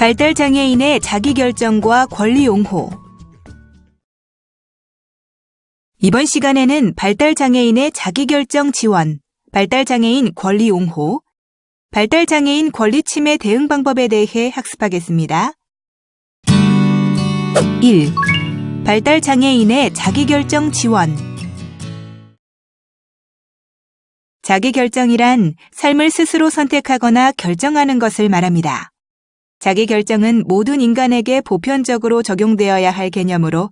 발달장애인의 자기결정과 권리 옹호. 이번 시간에는 발달장애인의 자기결정 지원, 발달장애인 권리 옹호, 발달장애인 권리 침해 대응 방법에 대해 학습하겠습니다. 1. 발달장애인의 자기결정 지원. 자기결정이란 삶을 스스로 선택하거나 결정하는 것을 말합니다. 자기 결정은 모든 인간에게 보편적으로 적용되어야 할 개념으로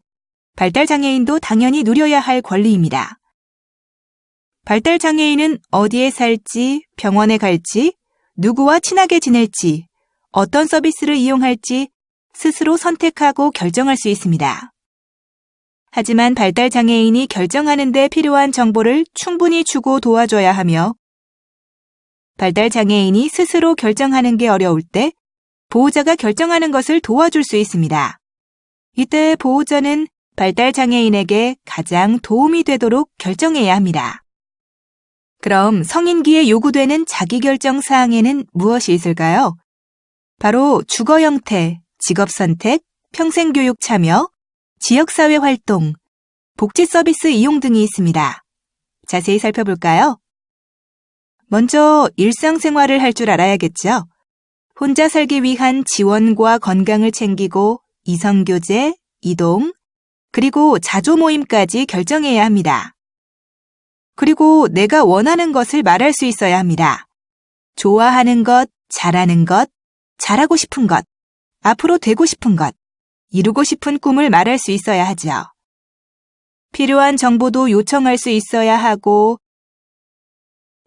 발달장애인도 당연히 누려야 할 권리입니다. 발달장애인은 어디에 살지, 병원에 갈지, 누구와 친하게 지낼지, 어떤 서비스를 이용할지 스스로 선택하고 결정할 수 있습니다. 하지만 발달장애인이 결정하는 데 필요한 정보를 충분히 주고 도와줘야 하며 발달장애인이 스스로 결정하는 게 어려울 때 보호자가 결정하는 것을 도와줄 수 있습니다. 이때 보호자는 발달장애인에게 가장 도움이 되도록 결정해야 합니다. 그럼 성인기에 요구되는 자기결정 사항에는 무엇이 있을까요? 바로 주거 형태, 직업 선택, 평생교육 참여, 지역사회 활동, 복지 서비스 이용 등이 있습니다. 자세히 살펴볼까요? 먼저 일상생활을 할 줄 알아야겠죠? 혼자 살기 위한 지원과 건강을 챙기고 이성교제, 이동, 그리고 자조 모임까지 결정해야 합니다. 그리고 내가 원하는 것을 말할 수 있어야 합니다. 좋아하는 것, 잘하는 것, 잘하고 싶은 것, 앞으로 되고 싶은 것, 이루고 싶은 꿈을 말할 수 있어야 하죠. 필요한 정보도 요청할 수 있어야 하고,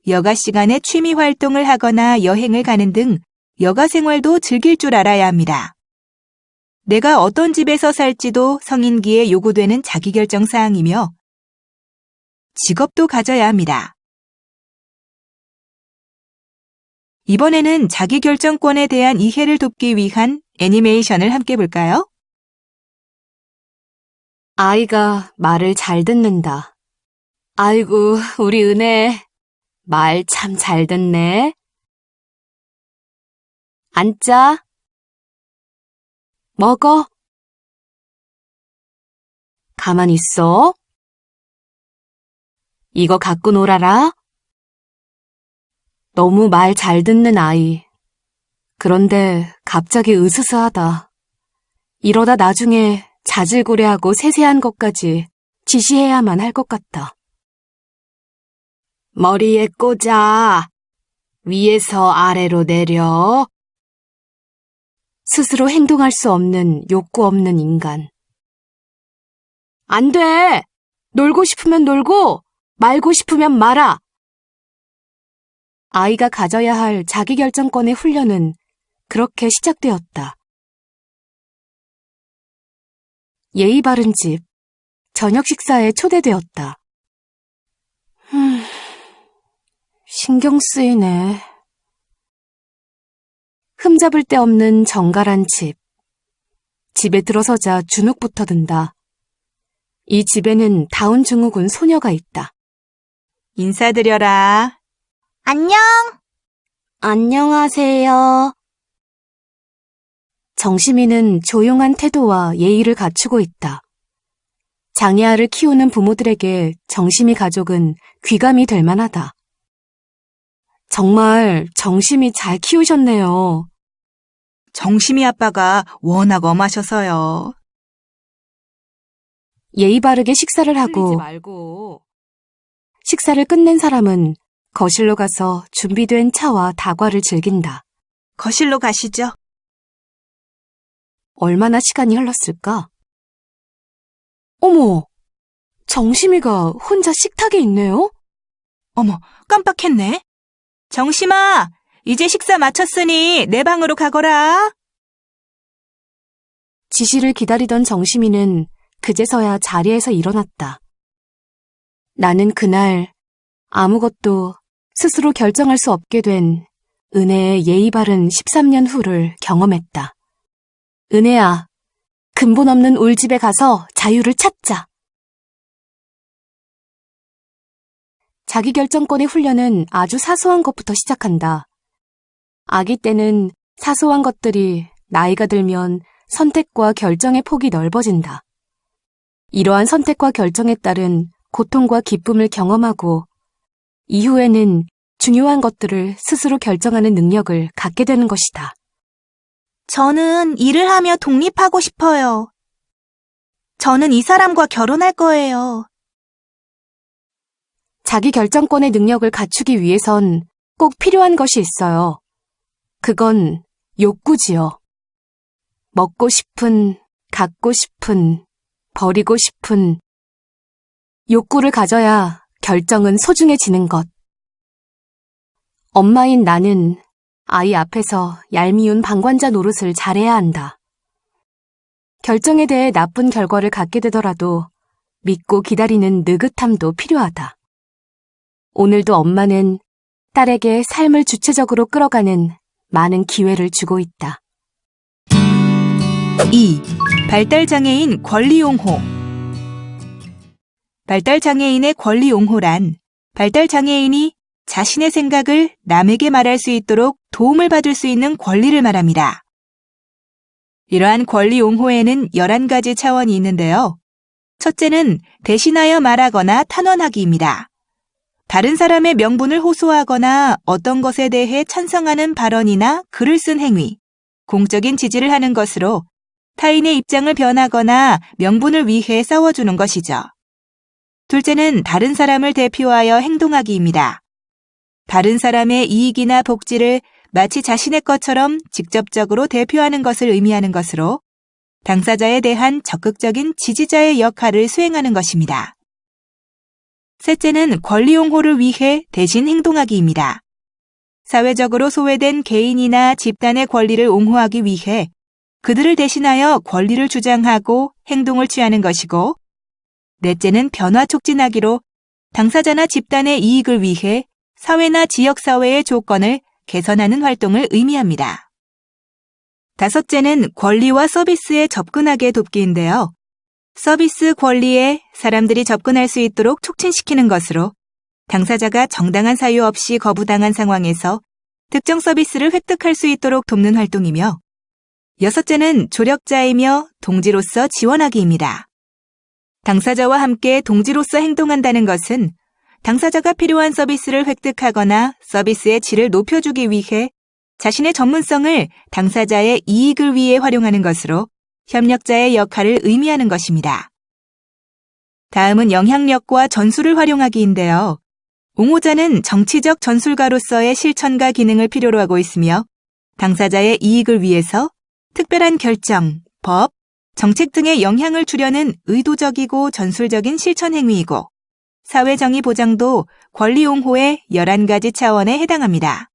여가 시간에 취미 활동을 하거나 여행을 가는 등 여가 생활도 즐길 줄 알아야 합니다. 내가 어떤 집에서 살지도 성인기에 요구되는 자기결정 사항이며 직업도 가져야 합니다. 이번에는 자기결정권에 대한 이해를 돕기 위한 애니메이션을 함께 볼까요? 아이가 말을 잘 듣는다. 아이고, 우리 은혜. 말 참 잘 듣네. 앉자. 먹어. 가만히 있어. 이거 갖고 놀아라. 너무 말 잘 듣는 아이. 그런데 갑자기 으스스하다. 이러다 나중에 자질구레하고 세세한 것까지 지시해야만 할 것 같다. 머리에 꽂아. 위에서 아래로 내려. 스스로 행동할 수 없는 욕구 없는 인간. 안 돼! 놀고 싶으면 놀고, 말고 싶으면 말아. 아이가 가져야 할 자기결정권의 훈련은 그렇게 시작되었다. 예의 바른 집, 저녁 식사에 초대되었다. 흠, 신경 쓰이네. 흠잡을 데 없는 정갈한 집. 집에 들어서자 주눅부터 든다. 이 집에는 다운 증후군 소녀가 있다. 인사드려라. 안녕. 안녕하세요. 정시민은 조용한 태도와 예의를 갖추고 있다. 장애아를 키우는 부모들에게 정심이 가족은 귀감이 될 만하다. 정말 정심이 잘 키우셨네요. 정심이 아빠가 워낙 엄하셔서요. 예의 바르게 식사를 하고 말고. 식사를 끝낸 사람은 거실로 가서 준비된 차와 다과를 즐긴다. 거실로 가시죠. 얼마나 시간이 흘렀을까? 어머! 정심이가 혼자 식탁에 있네요? 어머, 깜빡했네. 정심아, 이제 식사 마쳤으니 내 방으로 가거라. 지시를 기다리던 정심이는 그제서야 자리에서 일어났다. 나는 그날 아무것도 스스로 결정할 수 없게 된 은혜의 예의 바른 13년 후를 경험했다. 은혜야, 근본 없는 울집에 가서 자유를 찾자. 자기결정권의 훈련은 아주 사소한 것부터 시작한다. 아기 때는 사소한 것들이 나이가 들면 선택과 결정의 폭이 넓어진다. 이러한 선택과 결정에 따른 고통과 기쁨을 경험하고 이후에는 중요한 것들을 스스로 결정하는 능력을 갖게 되는 것이다. 저는 일을 하며 독립하고 싶어요. 저는 이 사람과 결혼할 거예요. 자기 결정권의 능력을 갖추기 위해선 꼭 필요한 것이 있어요. 그건 욕구지요. 먹고 싶은, 갖고 싶은, 버리고 싶은. 욕구를 가져야 결정은 소중해지는 것. 엄마인 나는 아이 앞에서 얄미운 방관자 노릇을 잘해야 한다. 결정에 대해 나쁜 결과를 갖게 되더라도 믿고 기다리는 느긋함도 필요하다. 오늘도 엄마는 딸에게 삶을 주체적으로 끌어가는 많은 기회를 주고 있다. 2. 발달장애인 권리옹호 발달장애인의 권리옹호란 발달장애인이 자신의 생각을 남에게 말할 수 있도록 도움을 받을 수 있는 권리를 말합니다. 이러한 권리옹호에는 11가지 차원이 있는데요. 첫째는 대신하여 말하거나 탄원하기입니다. 다른 사람의 명분을 호소하거나 어떤 것에 대해 찬성하는 발언이나 글을 쓴 행위, 공적인 지지를 하는 것으로 타인의 입장을 변하거나 명분을 위해 싸워주는 것이죠. 둘째는 다른 사람을 대표하여 행동하기입니다. 다른 사람의 이익이나 복지를 마치 자신의 것처럼 직접적으로 대표하는 것을 의미하는 것으로 당사자에 대한 적극적인 지지자의 역할을 수행하는 것입니다. 셋째는 권리 옹호를 위해 대신 행동하기입니다. 사회적으로 소외된 개인이나 집단의 권리를 옹호하기 위해 그들을 대신하여 권리를 주장하고 행동을 취하는 것이고, 넷째는 변화 촉진하기로 당사자나 집단의 이익을 위해 사회나 지역사회의 조건을 개선하는 활동을 의미합니다. 다섯째는 권리와 서비스에 접근하게 돕기인데요. 서비스 권리에 사람들이 접근할 수 있도록 촉진시키는 것으로 당사자가 정당한 사유 없이 거부당한 상황에서 특정 서비스를 획득할 수 있도록 돕는 활동이며 여섯째는 조력자이며 동지로서 지원하기입니다. 당사자와 함께 동지로서 행동한다는 것은 당사자가 필요한 서비스를 획득하거나 서비스의 질을 높여주기 위해 자신의 전문성을 당사자의 이익을 위해 활용하는 것으로 협력자의 역할을 의미하는 것입니다. 다음은 영향력과 전술을 활용하기인데요. 옹호자는 정치적 전술가로서의 실천과 기능을 필요로 하고 있으며 당사자의 이익을 위해서 특별한 결정, 법, 정책 등의 영향을 주려는 의도적이고 전술적인 실천 행위이고 사회정의 보장도 권리옹호의 11가지 차원에 해당합니다.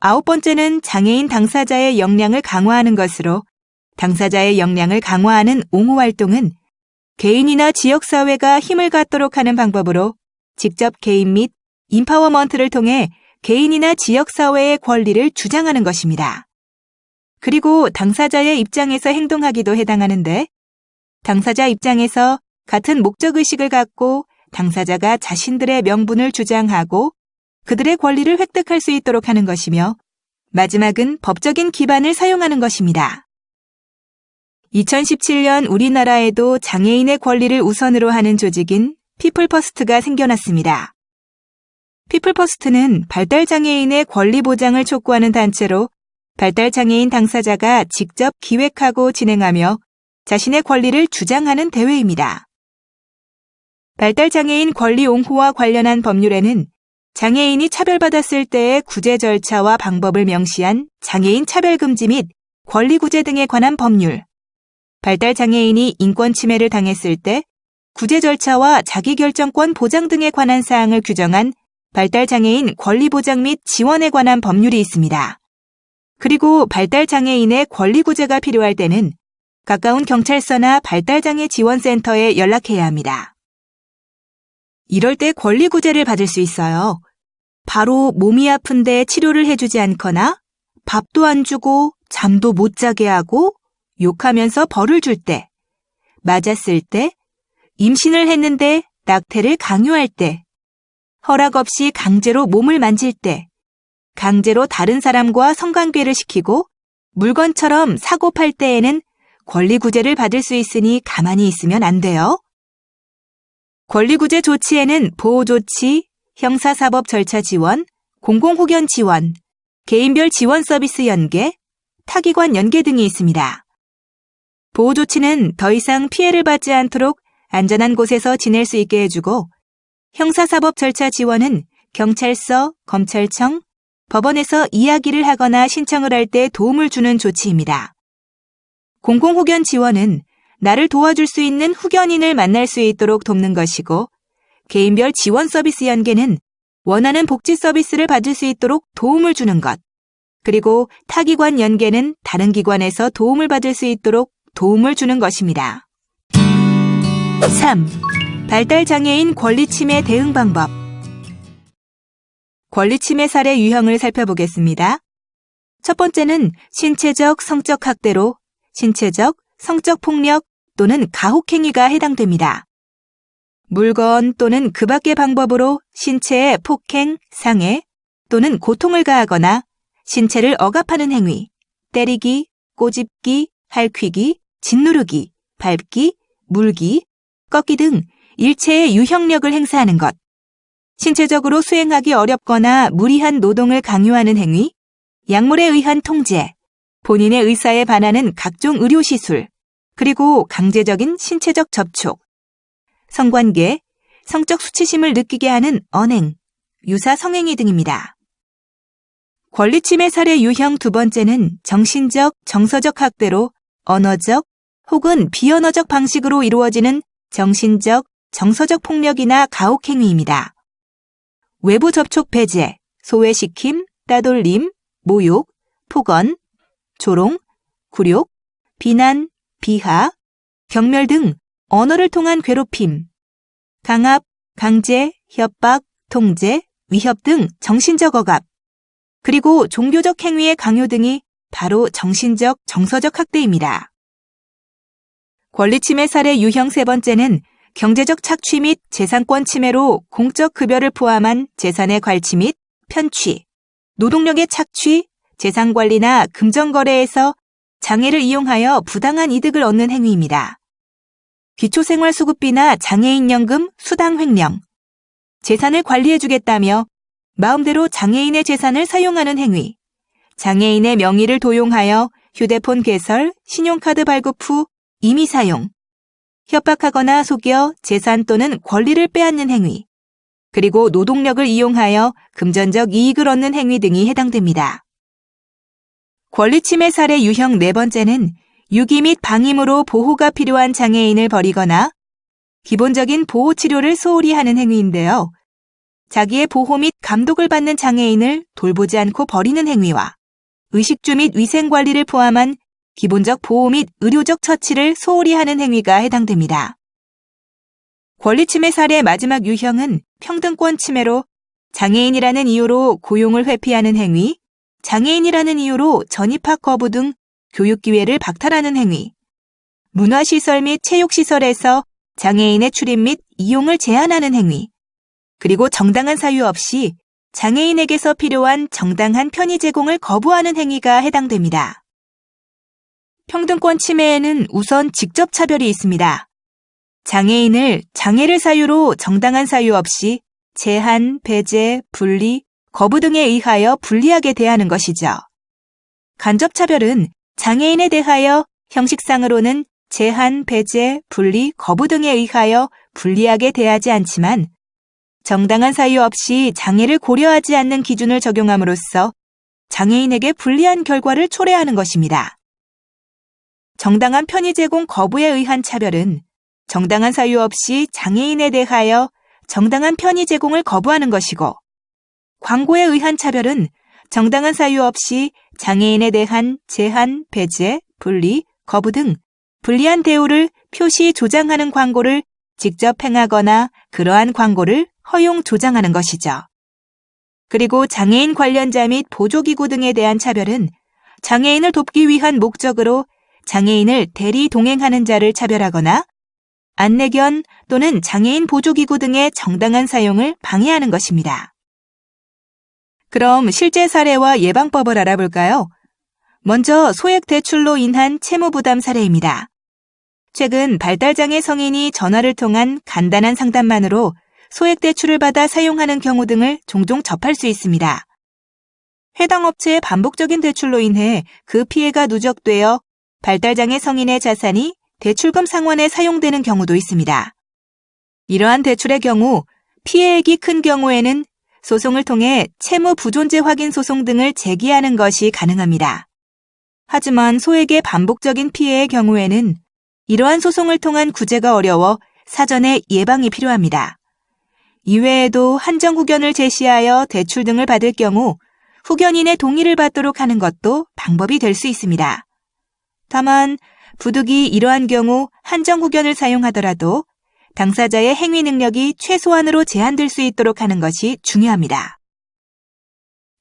아홉 번째는 장애인 당사자의 역량을 강화하는 것으로 당사자의 역량을 강화하는 옹호 활동은 개인이나 지역사회가 힘을 갖도록 하는 방법으로 직접 개인 및 인파워먼트를 통해 개인이나 지역사회의 권리를 주장하는 것입니다. 그리고 당사자의 입장에서 행동하기도 해당하는데 당사자 입장에서 같은 목적의식을 갖고 당사자가 자신들의 명분을 주장하고 그들의 권리를 획득할 수 있도록 하는 것이며 마지막은 법적인 기반을 사용하는 것입니다. 2017년 우리나라에도 장애인의 권리를 우선으로 하는 조직인 피플퍼스트가 생겨났습니다. 피플퍼스트는 발달장애인의 권리 보장을 촉구하는 단체로 발달장애인 당사자가 직접 기획하고 진행하며 자신의 권리를 주장하는 대회입니다. 발달장애인 권리 옹호와 관련한 법률에는 장애인이 차별받았을 때의 구제 절차와 방법을 명시한 장애인 차별금지 및 권리구제 등에 관한 법률, 발달 장애인이 인권 침해를 당했을 때 구제 절차와 자기결정권 보장 등에 관한 사항을 규정한 발달 장애인 권리 보장 및 지원에 관한 법률이 있습니다. 그리고 발달 장애인의 권리 구제가 필요할 때는 가까운 경찰서나 발달장애 지원센터에 연락해야 합니다. 이럴 때 권리 구제를 받을 수 있어요. 바로 몸이 아픈데 치료를 해주지 않거나 밥도 안 주고 잠도 못 자게 하고 욕하면서 벌을 줄 때, 맞았을 때, 임신을 했는데 낙태를 강요할 때, 허락 없이 강제로 몸을 만질 때, 강제로 다른 사람과 성관계를 시키고 물건처럼 사고 팔 때에는 권리구제를 받을 수 있으니 가만히 있으면 안 돼요. 권리구제 조치에는 보호조치, 형사사법 절차 지원, 공공호견 지원, 개인별 지원 서비스 연계, 타기관 연계 등이 있습니다. 보호조치는 더 이상 피해를 받지 않도록 안전한 곳에서 지낼 수 있게 해주고, 형사사법 절차 지원은 경찰서, 검찰청, 법원에서 이야기를 하거나 신청을 할 때 도움을 주는 조치입니다. 공공호견 지원은 나를 도와줄 수 있는 후견인을 만날 수 있도록 돕는 것이고, 개인별 지원 서비스 연계는 원하는 복지 서비스를 받을 수 있도록 도움을 주는 것, 그리고 타기관 연계는 다른 기관에서 도움을 받을 수 있도록 도움을 주는 것입니다. 3. 발달장애인 권리침해 대응 방법 권리침해 사례 유형을 살펴보겠습니다. 첫 번째는 신체적, 성적 학대로 신체적, 성적 폭력 또는 가혹행위가 해당됩니다. 물건 또는 그 밖의 방법으로 신체에 폭행, 상해 또는 고통을 가하거나 신체를 억압하는 행위, 때리기, 꼬집기, 할퀴기, 짓누르기, 밟기, 물기, 꺾기 등 일체의 유형력을 행사하는 것, 신체적으로 수행하기 어렵거나 무리한 노동을 강요하는 행위, 약물에 의한 통제, 본인의 의사에 반하는 각종 의료시술, 그리고 강제적인 신체적 접촉, 성관계, 성적 수치심을 느끼게 하는 언행, 유사 성행위 등입니다. 권리침해 사례 유형 두 번째는 정신적, 정서적 학대로 언어적 혹은 비언어적 방식으로 이루어지는 정신적, 정서적 폭력이나 가혹행위입니다. 외부 접촉 배제, 소외시킴, 따돌림, 모욕, 폭언, 조롱, 굴욕, 비난, 비하, 경멸 등 언어를 통한 괴롭힘, 강압, 강제, 협박, 통제, 위협 등 정신적 억압, 그리고 종교적 행위의 강요 등이 바로 정신적, 정서적 학대입니다. 권리침해 사례 유형 세 번째는 경제적 착취 및 재산권 침해로 공적 급여를 포함한 재산의 관치 및 편취, 노동력의 착취, 재산 관리나 금전 거래에서 장애를 이용하여 부당한 이득을 얻는 행위입니다. 기초생활수급비나 장애인연금, 수당 횡령, 재산을 관리해주겠다며 마음대로 장애인의 재산을 사용하는 행위, 장애인의 명의를 도용하여 휴대폰 개설, 신용카드 발급 후 임의 사용, 협박하거나 속여 재산 또는 권리를 빼앗는 행위, 그리고 노동력을 이용하여 금전적 이익을 얻는 행위 등이 해당됩니다. 권리침해 사례 유형 네 번째는 유기 및 방임으로 보호가 필요한 장애인을 버리거나 기본적인 보호 치료를 소홀히 하는 행위인데요. 자기의 보호 및 감독을 받는 장애인을 돌보지 않고 버리는 행위와 의식주 및 위생 관리를 포함한 기본적 보호 및 의료적 처치를 소홀히 하는 행위가 해당됩니다. 권리침해 사례 마지막 유형은 평등권 침해로 장애인이라는 이유로 고용을 회피하는 행위, 장애인이라는 이유로 전입학 거부 등 교육 기회를 박탈하는 행위, 문화시설 및 체육시설에서 장애인의 출입 및 이용을 제한하는 행위, 그리고 정당한 사유 없이 장애인에게서 필요한 정당한 편의 제공을 거부하는 행위가 해당됩니다. 평등권 침해에는 우선 직접 차별이 있습니다. 장애인을 장애를 사유로 정당한 사유 없이 제한, 배제, 분리, 거부 등에 의하여 불리하게 대하는 것이죠. 간접 차별은 장애인에 대하여 형식상으로는 제한, 배제, 분리, 거부 등에 의하여 불리하게 대하지 않지만 정당한 사유 없이 장애를 고려하지 않는 기준을 적용함으로써 장애인에게 불리한 결과를 초래하는 것입니다. 정당한 편의 제공 거부에 의한 차별은 정당한 사유 없이 장애인에 대하여 정당한 편의 제공을 거부하는 것이고 광고에 의한 차별은 정당한 사유 없이 장애인에 대한 제한, 배제, 분리, 거부 등 불리한 대우를 표시 조장하는 광고를 직접 행하거나 그러한 광고를 허용 조장하는 것이죠. 그리고 장애인 관련자 및 보조기구 등에 대한 차별은 장애인을 돕기 위한 목적으로 장애인을 대리 동행하는 자를 차별하거나 안내견 또는 장애인 보조기구 등의 정당한 사용을 방해하는 것입니다. 그럼 실제 사례와 예방법을 알아볼까요? 먼저 소액 대출로 인한 채무 부담 사례입니다. 최근 발달장애 성인이 전화를 통한 간단한 상담만으로 소액 대출을 받아 사용하는 경우 등을 종종 접할 수 있습니다. 해당 업체의 반복적인 대출로 인해 그 피해가 누적되어 발달장애 성인의 자산이 대출금 상환에 사용되는 경우도 있습니다. 이러한 대출의 경우 피해액이 큰 경우에는 소송을 통해 채무 부존재 확인 소송 등을 제기하는 것이 가능합니다. 하지만 소액의 반복적인 피해의 경우에는 이러한 소송을 통한 구제가 어려워 사전에 예방이 필요합니다. 이외에도 한정 후견을 제시하여 대출 등을 받을 경우 후견인의 동의를 받도록 하는 것도 방법이 될 수 있습니다. 다만 부득이 이러한 경우 한정 후견을 사용하더라도 당사자의 행위 능력이 최소한으로 제한될 수 있도록 하는 것이 중요합니다.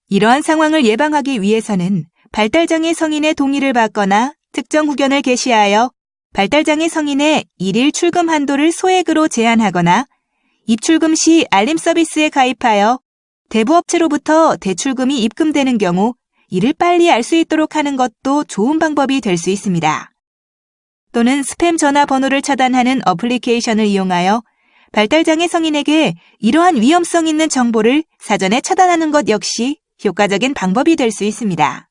이러한 상황을 예방하기 위해서는 발달장애 성인의 동의를 받거나 특정 후견을 게시하여 발달장애 성인의 일일 출금 한도를 소액으로 제한하거나 입출금 시 알림 서비스에 가입하여 대부업체로부터 대출금이 입금되는 경우 이를 빨리 알 수 있도록 하는 것도 좋은 방법이 될 수 있습니다. 또는 스팸 전화 번호를 차단하는 어플리케이션을 이용하여 발달장애 성인에게 이러한 위험성 있는 정보를 사전에 차단하는 것 역시 효과적인 방법이 될 수 있습니다.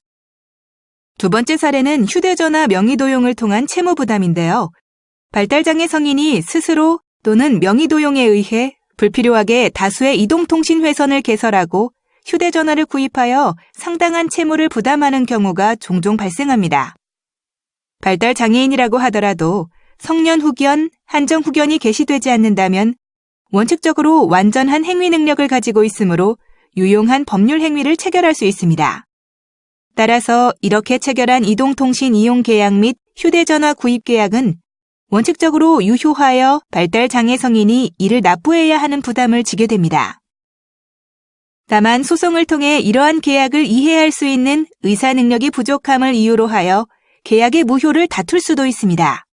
두 번째 사례는 휴대전화 명의도용을 통한 채무 부담인데요. 발달장애 성인이 스스로 또는 명의도용에 의해 불필요하게 다수의 이동통신 회선을 개설하고 휴대전화를 구입하여 상당한 채무를 부담하는 경우가 종종 발생합니다. 발달 장애인이라고 하더라도 성년 후견, 한정 후견이 게시되지 않는다면 원칙적으로 완전한 행위 능력을 가지고 있으므로 유용한 법률 행위를 체결할 수 있습니다. 따라서 이렇게 체결한 이동통신 이용 계약 및 휴대전화 구입 계약은 원칙적으로 유효하여 발달 장애 성인이 이를 납부해야 하는 부담을 지게 됩니다. 다만 소송을 통해 이러한 계약을 이해할 수 있는 의사 능력이 부족함을 이유로 하여 계약의 무효를 다툴 수도 있습니다.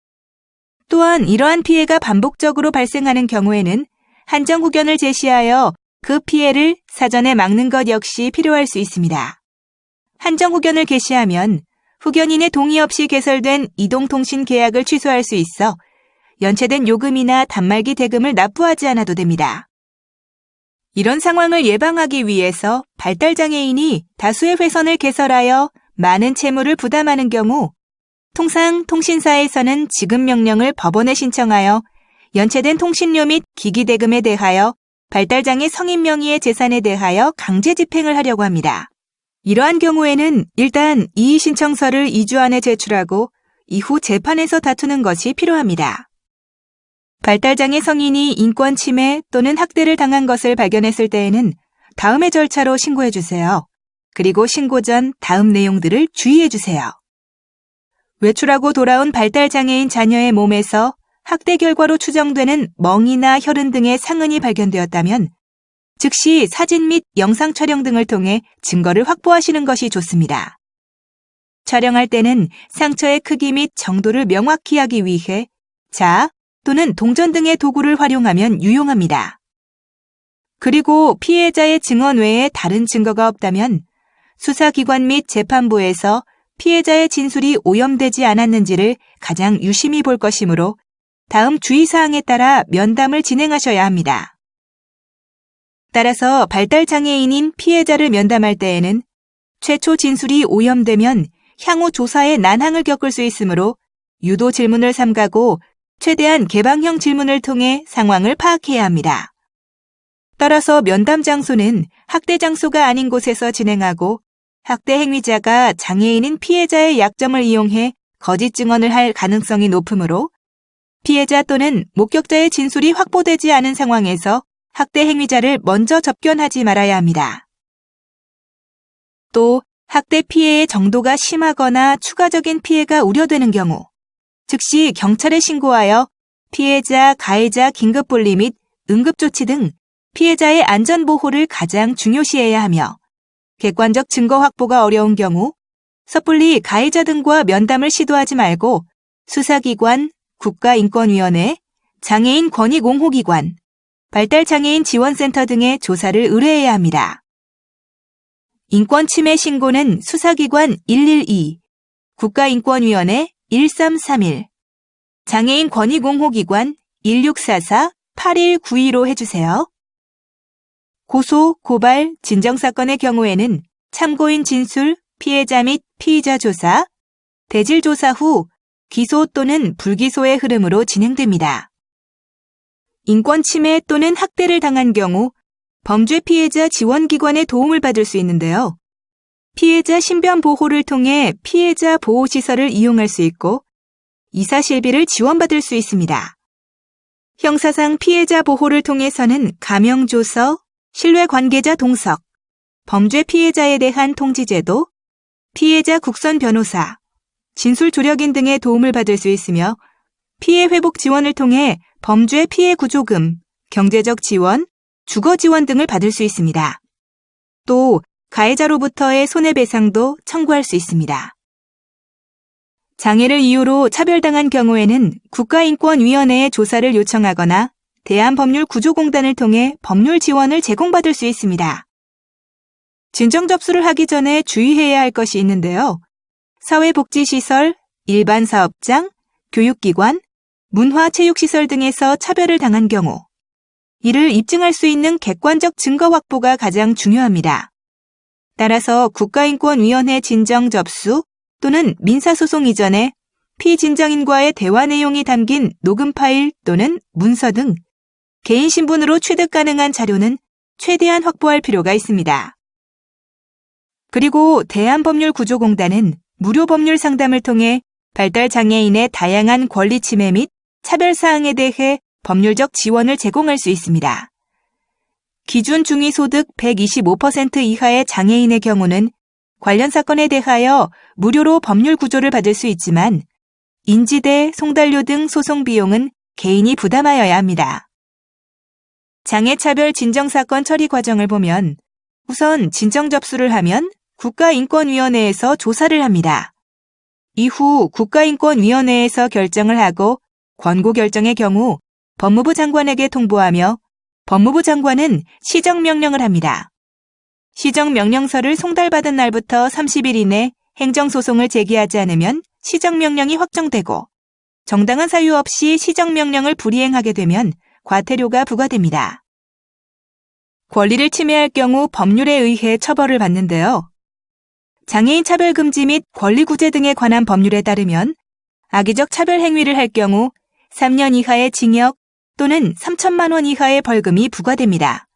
또한 이러한 피해가 반복적으로 발생하는 경우에는 한정 후견을 제시하여 그 피해를 사전에 막는 것 역시 필요할 수 있습니다. 한정 후견을 게시하면 후견인의 동의 없이 개설된 이동통신 계약을 취소할 수 있어 연체된 요금이나 단말기 대금을 납부하지 않아도 됩니다. 이런 상황을 예방하기 위해서 발달장애인이 다수의 회선을 개설하여 많은 채무를 부담하는 경우 통상 통신사에서는 지급 명령을 법원에 신청하여 연체된 통신료 및 기기 대금에 대하여 발달장애 성인 명의의 재산에 대하여 강제 집행을 하려고 합니다. 이러한 경우에는 일단 이의 신청서를 2주 안에 제출하고 이후 재판에서 다투는 것이 필요합니다. 발달장애 성인이 인권 침해 또는 학대를 당한 것을 발견했을 때에는 다음의 절차로 신고해 주세요. 그리고 신고 전 다음 내용들을 주의해 주세요. 외출하고 돌아온 발달장애인 자녀의 몸에서 학대 결과로 추정되는 멍이나 혈흔 등의 상흔이 발견되었다면 즉시 사진 및 영상 촬영 등을 통해 증거를 확보하시는 것이 좋습니다. 촬영할 때는 상처의 크기 및 정도를 명확히 하기 위해 자 또는 동전 등의 도구를 활용하면 유용합니다. 그리고 피해자의 증언 외에 다른 증거가 없다면 수사기관 및 재판부에서 피해자의 진술이 오염되지 않았는지를 가장 유심히 볼 것이므로 다음 주의사항에 따라 면담을 진행하셔야 합니다. 따라서 발달장애인인 피해자를 면담할 때에는 최초 진술이 오염되면 향후 조사에 난항을 겪을 수 있으므로 유도 질문을 삼가고 최대한 개방형 질문을 통해 상황을 파악해야 합니다. 따라서 면담 장소는 학대 장소가 아닌 곳에서 진행하고 학대 행위자가 장애인인 피해자의 약점을 이용해 거짓 증언을 할 가능성이 높으므로 피해자 또는 목격자의 진술이 확보되지 않은 상황에서 학대 행위자를 먼저 접견하지 말아야 합니다. 또 학대 피해의 정도가 심하거나 추가적인 피해가 우려되는 경우 즉시 경찰에 신고하여 피해자, 가해자 긴급 분리 및 응급조치 등 피해자의 안전보호를 가장 중요시해야 하며 객관적 증거 확보가 어려운 경우 섣불리 가해자 등과 면담을 시도하지 말고 수사기관, 국가인권위원회, 장애인 권익옹호기관, 발달장애인 지원센터 등의 조사를 의뢰해야 합니다. 인권침해 신고는 수사기관 112, 국가인권위원회 1331 장애인 권익옹호기관 1644-8192로 해주세요. 고소, 고발, 진정사건의 경우에는 참고인 진술, 피해자 및 피의자 조사, 대질 조사 후 기소 또는 불기소의 흐름으로 진행됩니다. 인권 침해 또는 학대를 당한 경우 범죄 피해자 지원기관의 도움을 받을 수 있는데요. 피해자 신변 보호를 통해 피해자 보호시설을 이용할 수 있고 이사실비를 지원받을 수 있습니다. 형사상 피해자 보호를 통해서는 가명조서, 신뢰 관계자 동석, 범죄 피해자에 대한 통지제도, 피해자 국선 변호사, 진술 조력인 등의 도움을 받을 수 있으며 피해 회복 지원을 통해 범죄 피해 구조금, 경제적 지원, 주거 지원 등을 받을 수 있습니다. 또 가해자로부터의 손해배상도 청구할 수 있습니다. 장애를 이유로 차별당한 경우에는 국가인권위원회에 조사를 요청하거나 대한법률구조공단을 통해 법률 지원을 제공받을 수 있습니다. 진정 접수를 하기 전에 주의해야 할 것이 있는데요. 사회복지시설, 일반 사업장, 교육기관, 문화체육시설 등에서 차별을 당한 경우 이를 입증할 수 있는 객관적 증거 확보가 가장 중요합니다. 따라서 국가인권위원회 진정 접수 또는 민사소송 이전에 피진정인과의 대화 내용이 담긴 녹음 파일 또는 문서 등 개인 신분으로 취득 가능한 자료는 최대한 확보할 필요가 있습니다. 그리고 대한법률구조공단은 무료 법률 상담을 통해 발달 장애인의 다양한 권리 침해 및 차별 사항에 대해 법률적 지원을 제공할 수 있습니다. 기준 중위소득 125% 이하의 장애인의 경우는 관련 사건에 대하여 무료로 법률 구조를 받을 수 있지만 인지대, 송달료 등 소송 비용은 개인이 부담하여야 합니다. 장애차별 진정사건 처리 과정을 보면 우선 진정 접수를 하면 국가인권위원회에서 조사를 합니다. 이후 국가인권위원회에서 결정을 하고 권고 결정의 경우 법무부 장관에게 통보하며 법무부 장관은 시정명령을 합니다. 시정명령서를 송달받은 날부터 30일 이내 행정소송을 제기하지 않으면 시정명령이 확정되고 정당한 사유 없이 시정명령을 불이행하게 되면 과태료가 부과됩니다. 권리를 침해할 경우 법률에 의해 처벌을 받는데요. 장애인 차별금지 및 권리구제 등에 관한 법률에 따르면 악의적 차별 행위를 할 경우 3년 이하의 징역 또는 3천만 원 이하의 벌금이 부과됩니다.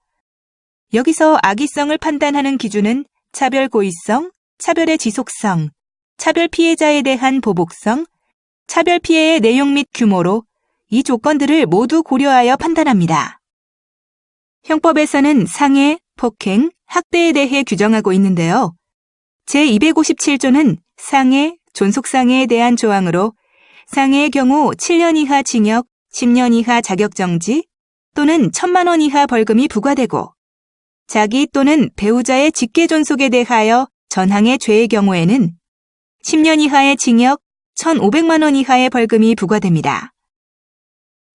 여기서 악의성을 판단하는 기준은 차별 고의성, 차별의 지속성, 차별 피해자에 대한 보복성, 차별 피해의 내용 및 규모로 이 조건들을 모두 고려하여 판단합니다. 형법에서는 상해, 폭행, 학대에 대해 규정하고 있는데요. 제257조는 상해, 존속상해에 대한 조항으로 상해의 경우 7년 이하 징역, 10년 이하 자격정지 또는 1천만 원 이하 벌금이 부과되고 자기 또는 배우자의 직계 존속에 대하여 전항의 죄의 경우에는 10년 이하의 징역, 1,500만 원 이하의 벌금이 부과됩니다.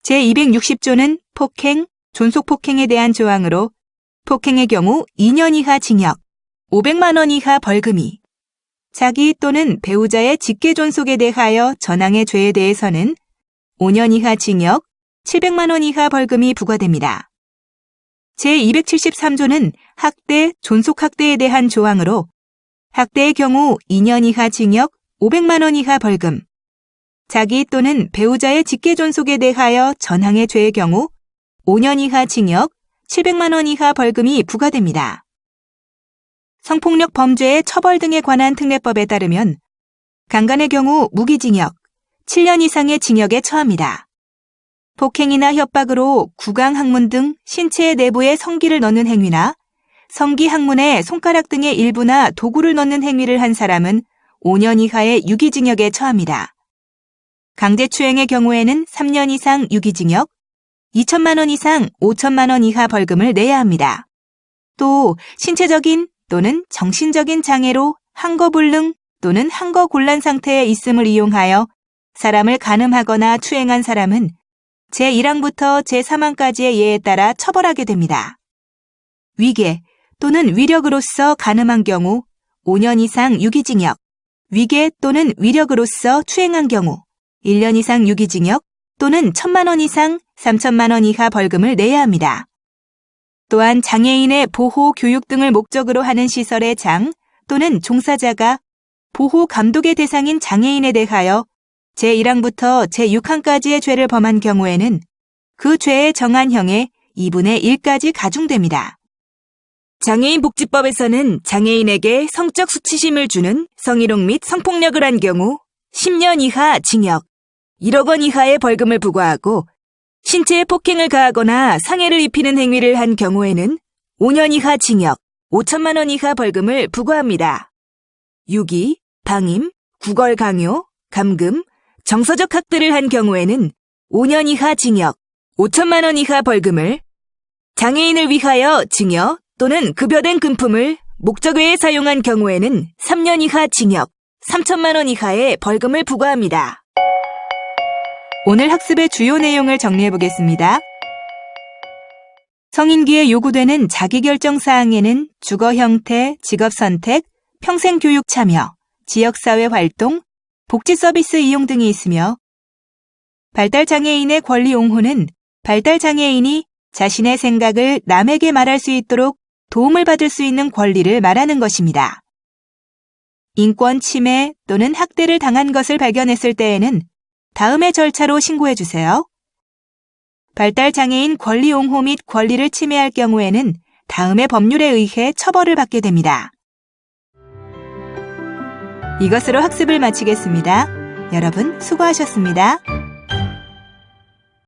제260조는 폭행, 존속폭행에 대한 조항으로 폭행의 경우 2년 이하 징역, 500만 원 이하 벌금이 자기 또는 배우자의 직계 존속에 대하여 전항의 죄에 대해서는 5년 이하 징역, 700만 원 이하 벌금이 부과됩니다. 제273조는 학대, 존속학대에 대한 조항으로 학대의 경우 2년 이하 징역, 500만 원 이하 벌금, 자기 또는 배우자의 직계 존속에 대하여 전항의 죄의 경우 5년 이하 징역, 700만 원 이하 벌금이 부과됩니다. 성폭력 범죄의 처벌 등에 관한 특례법에 따르면 강간의 경우 무기징역, 7년 이상의 징역에 처합니다. 폭행이나 협박으로 구강 항문 등 신체 내부에 성기를 넣는 행위나 성기 항문에 손가락 등의 일부나 도구를 넣는 행위를 한 사람은 5년 이하의 유기징역에 처합니다. 강제추행의 경우에는 3년 이상 유기징역, 2천만 원 이상 5천만 원 이하 벌금을 내야 합니다. 또 신체적인 또는 정신적인 장애로 한거불능 또는 한거곤란 상태에 있음을 이용하여 사람을 간음하거나 추행한 사람은 제1항부터 제3항까지의 예에 따라 처벌하게 됩니다. 위계 또는 위력으로서 간음한 경우 5년 이상 유기징역 위계 또는 위력으로서 추행한 경우 1년 이상 유기징역 또는 1천만 원 이상 3천만 원 이하 벌금을 내야 합니다. 또한 장애인의 보호, 교육 등을 목적으로 하는 시설의 장 또는 종사자가 보호 감독의 대상인 장애인에 대하여 제1항부터 제6항까지의 죄를 범한 경우에는 그 죄에 정한 형의 2분의 1까지 가중됩니다. 장애인 복지법에서는 장애인에게 성적 수치심을 주는 성희롱 및 성폭력을 한 경우 10년 이하 징역, 1억 원 이하의 벌금을 부과하고 신체에 폭행을 가하거나 상해를 입히는 행위를 한 경우에는 5년 이하 징역, 5천만 원 이하 벌금을 부과합니다. 유기, 방임, 구걸 강요, 감금, 정서적 학대를 한 경우에는 5년 이하 징역, 5천만 원 이하 벌금을 장애인을 위하여 증여 또는 급여된 금품을 목적 외에 사용한 경우에는 3년 이하 징역, 3천만 원 이하의 벌금을 부과합니다. 오늘 학습의 주요 내용을 정리해 보겠습니다. 성인기에 요구되는 자기결정 사항에는 주거 형태, 직업 선택, 평생 교육 참여, 지역사회 활동, 복지 서비스 이용 등이 있으며 발달장애인의 권리 옹호는 발달장애인이 자신의 생각을 남에게 말할 수 있도록 도움을 받을 수 있는 권리를 말하는 것입니다. 인권 침해 또는 학대를 당한 것을 발견했을 때에는 다음의 절차로 신고해 주세요. 발달장애인 권리 옹호 및 권리를 침해할 경우에는 다음의 법률에 의해 처벌을 받게 됩니다. 이것으로 학습을 마치겠습니다. 여러분 수고하셨습니다.